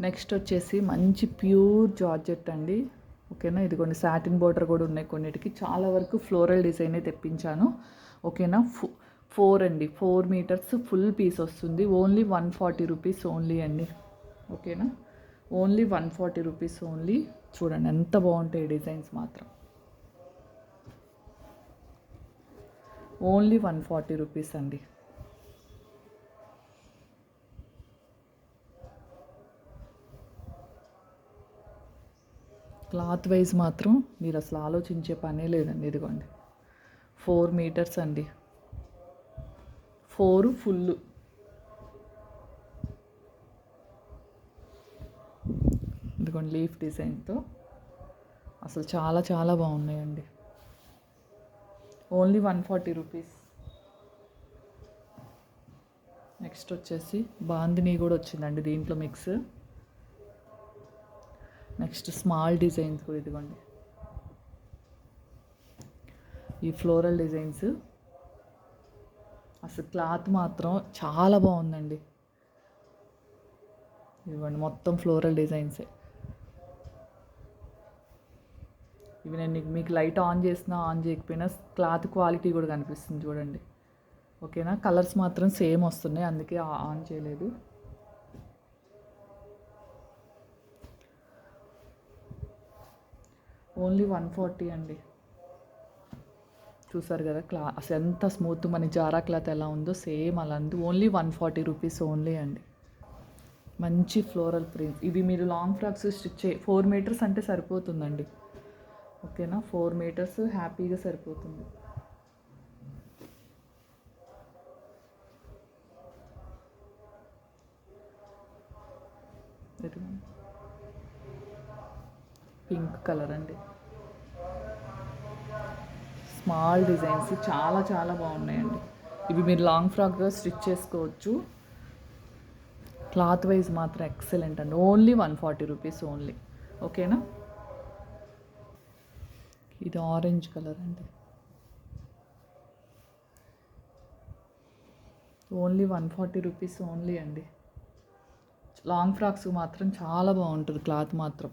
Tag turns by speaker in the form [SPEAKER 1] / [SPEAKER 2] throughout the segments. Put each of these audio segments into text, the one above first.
[SPEAKER 1] Next వచ్చేసి మంచి pure georgette అండి. ఓకేనా? ఇదిగోండి సాటిన్ బోర్డర్ కూడా ఉన్నాయి కొన్నిటికి. చాలా వరకు ఫ్లోరల్ డిజైనే తెప్పించాను. ఓకేనా? ఫో ఫోర్ అండి. ఫోర్ మీటర్స్ ఫుల్ పీస్ వస్తుంది. Only one forty rupees only అండి. ఓకేనా? Only one forty rupees only. చూడండి ఎంత బాగుంటాయి డిజైన్స్ మాత్రం. ఓన్లీ వన్ ఫార్టీ రూపీస్ అండి. క్లాత్ వైజ్ మాత్రం మీరు అసలు ఆలోచించే పనే లేదండి ఇదిగోండి. ఫోర్ మీటర్స్ అండి. ఫోర్ ఫుల్ ఇదిగోండి లీఫ్ డిజైన్తో. అసలు చాలా చాలా బాగున్నాయండి. Only one forty rupees. Next వచ్చేసి బాందిని కూడా వచ్చిందండి దీంట్లో మిక్స్. నెక్స్ట్ స్మాల్ డిజైన్స్ కూడా ఇదిగోండి. ఈ ఫ్లోరల్ డిజైన్స్. అసలు క్లాత్ మాత్రం చాలా బాగుందండి. ఇవ్వండి మొత్తం ఫ్లోరల్ డిజైన్సే. ఇవి నేను నీకు- మీకు లైట్ ఆన్ చేసినా ఆన్ చేయకపోయినా క్లాత్ క్వాలిటీ కూడా కనిపిస్తుంది చూడండి. ఓకేనా? కలర్స్ మాత్రం సేమ్ వస్తున్నాయి అందుకే ఆన్ చేయలేదు. ఓన్లీ వన్ ఫార్టీ అండి. చూసారు కదా క్లా అసలు ఎంత స్మూత్ మన జారా క్లాత్ ఎలా ఉందో సేమ్ అలా ఉంది. Only one forty rupees only అండి. మంచి ఫ్లోరల్ ప్రింట్. ఇవి మీరు లాంగ్ ఫ్రాక్స్ స్టిచ్ చే ఫోర్ మీటర్స్ అంటే సరిపోతుందండి. ఓకేనా? ఫోర్ మీటర్స్ హ్యాపీగా సరిపోతుంది. ఇదిగోండి. పింక్ కలర్ అండి. స్మాల్ డిజైన్స్ చాలా చాలా బాగున్నాయండి. ఇవి మీరు లాంగ్ ఫ్రాక్గా స్టిచ్ చేసుకోవచ్చు. క్లాత్ వైజ్ మాత్రం ఎక్సలెంట్ అండి. Only one forty rupees only. ఓకేనా? ఇది ఆరెంజ్ కలర్ అండి. Only one forty rupees only అండి. లాంగ్ ఫ్రాక్స్ మాత్రం చాలా బాగుంటుంది క్లాత్ మాత్రం.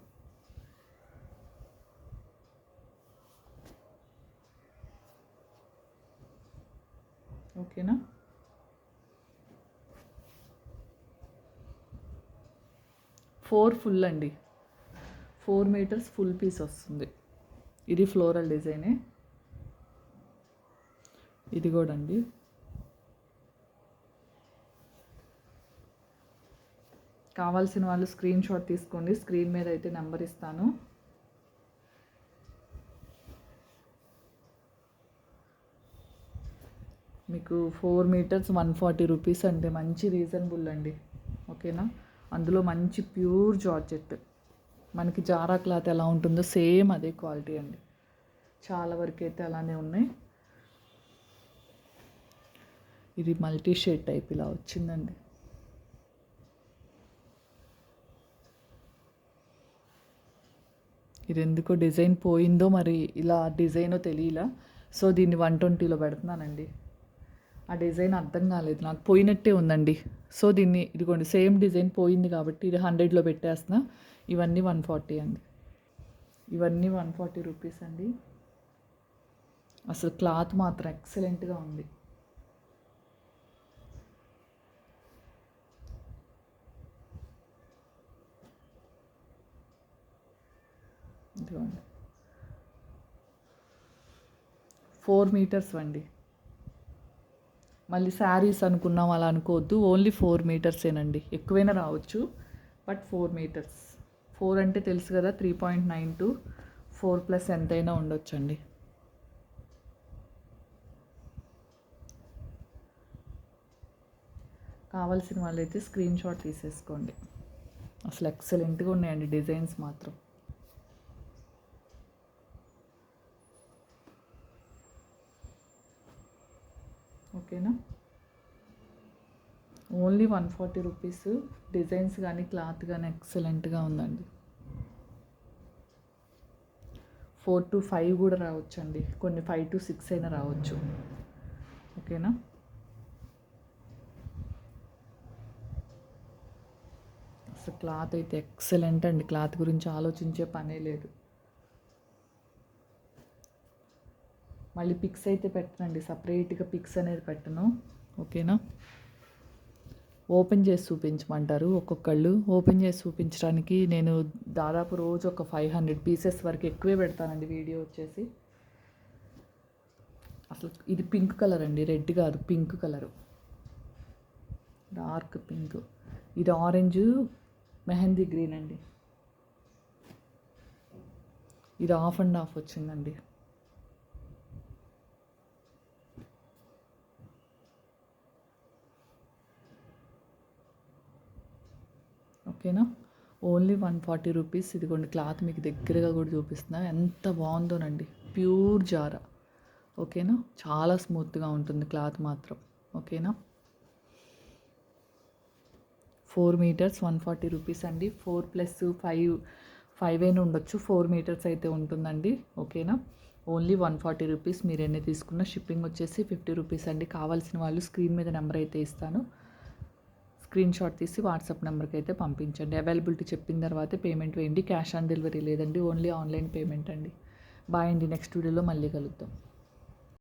[SPEAKER 1] ఓకేనా? ఫోర్ ఫుల్ అండి. ఫోర్ మీటర్స్ ఫుల్ పీస్ వస్తుంది. ఇది ఫ్లోరల్ డిజైనే. ఇది కూడా అండి. కావాల్సిన వాళ్ళు స్క్రీన్ షాట్ తీసుకోండి. స్క్రీన్ మీద అయితే నెంబర్ ఇస్తాను. మీకు four metres one forty rupees అంటే మంచి రీజనబుల్ అండి. ఓకేనా? అందులో మంచి ప్యూర్ జార్జెట్. మనకి జారా క్లాత్ ఎలా ఉంటుందో సేమ్ అదే క్వాలిటీ అండి. చాలా వరకు అయితే అలానే ఉన్నాయి. ఇది మల్టీ షేడ్ టైప్ ఇలా వచ్చిందండి. ఇది ఎందుకో డిజైన్ పోయిందో మరి ఇలా డిజైనో తెలియలా. సో దీన్ని వన్ ట్వంటీలో పెడుతున్నానండి. ఆ డిజైన్ అర్థం కాలేదు. నాకు పోయినట్టే ఉందండి. సో దీన్ని ఇదిగోండి సేమ్ డిజైన్ పోయింది కాబట్టి ఇది హండ్రెడ్లో పెట్టేస్తున్నా. ఇవన్నీ వన్ ఫార్టీ అండి. ఇవన్నీ వన్ ఫార్టీ రూపీస్ అండి. అసలు క్లాత్ మాత్రం ఎక్సలెంట్గా ఉంది. ఇదిగోండి. ఫోర్ మీటర్స్ అండి. మళ్ళీ శారీస్ అనుకున్నాం అలా అనుకోవద్దు. ఓన్లీ ఫోర్ మీటర్సేనండి ఎక్కువైనా రావచ్చు బట్ ఫోర్ మీటర్స్. ఫోర్ అంటే తెలుసు కదా three point nine to four plus ఎంతైనా ఉండొచ్చండి. కావాల్సిన వాళ్ళైతే స్క్రీన్ షాట్ తీసేసుకోండి. అసలు ఎక్సలెంట్గా ఉన్నాయండి డిజైన్స్ మాత్రం. ఓకేనా? Only one forty rupees. Designs కానీ క్లాత్ కానీ ఎక్సలెంట్గా ఉందండి. ఫోర్ టు ఫైవ్ కూడా రావచ్చు అండి కొన్ని ఫైవ్ టు సిక్స్ అయినా రావచ్చు. ఓకేనా? అసలు క్లాత్ అయితే ఎక్సలెంట్ అండి. క్లాత్ గురించి ఆలోచించే పనే లేదు. మళ్ళీ పిక్స్ అయితే పెట్టనండి. సపరేట్గా పిక్స్ అనేది పెట్టను. ఓకేనా? ఓపెన్ చేసి చూపించమంటారు ఒక్కొక్కళ్ళు. ఓపెన్ చేసి చూపించడానికి నేను దాదాపు రోజు ఒక ఫైవ్ హండ్రెడ్ పీసెస్ వరకు ఎక్కువే పెడతానండి వీడియో వచ్చేసి. అసలు ఇది పింక్ కలర్ అండి. రెడ్ కాదు పింక్ కలరు. Dark pink. ఇది ఆరెంజ్ మెహందీ గ్రీన్ అండి. ఇది ఆఫ్ అండ్ ఆఫ్ వచ్చిందండి. ఓకేనా? Only one forty rupees. ఇదిగోండి క్లాత్ మీకు దగ్గరగా కూడా చూపిస్తున్నా. ఎంత బాగుందోనండి. Pure Zara. ఓకేనా? చాలా స్మూత్గా ఉంటుంది క్లాత్ మాత్రం. ఓకేనా? Four metres one forty rupees అండి. ఫోర్ ప్లస్ ఫైవ్ ఫైవ్ అయినా ఉండొచ్చు. ఫోర్ మీటర్స్ అయితే ఉంటుందండి. ఓకేనా? ఓన్లీ వన్ ఫార్టీ రూపీస్ మీరు ఎన్ని తీసుకున్న షిప్పింగ్ వచ్చేసి ఫిఫ్టీ రూపీస్ అండి. కావాల్సిన వాళ్ళు స్క్రీన్ మీద నెంబర్ అయితే ఇస్తాను. స్క్రీన్ షాట్ తీసి వాట్సాప్ నెంబర్కి అయితే పంపించండి. అవైలబిలిటీ చెప్పిన తర్వాత పేమెంట్ వేయండి. క్యాష్ ఆన్ డెలివరీ లేదండి. ఓన్లీ ఆన్లైన్ పేమెంట్ అండి. బాయ్ అండి. నెక్స్ట్ వీడియోలో మళ్ళీ కలుద్దాం.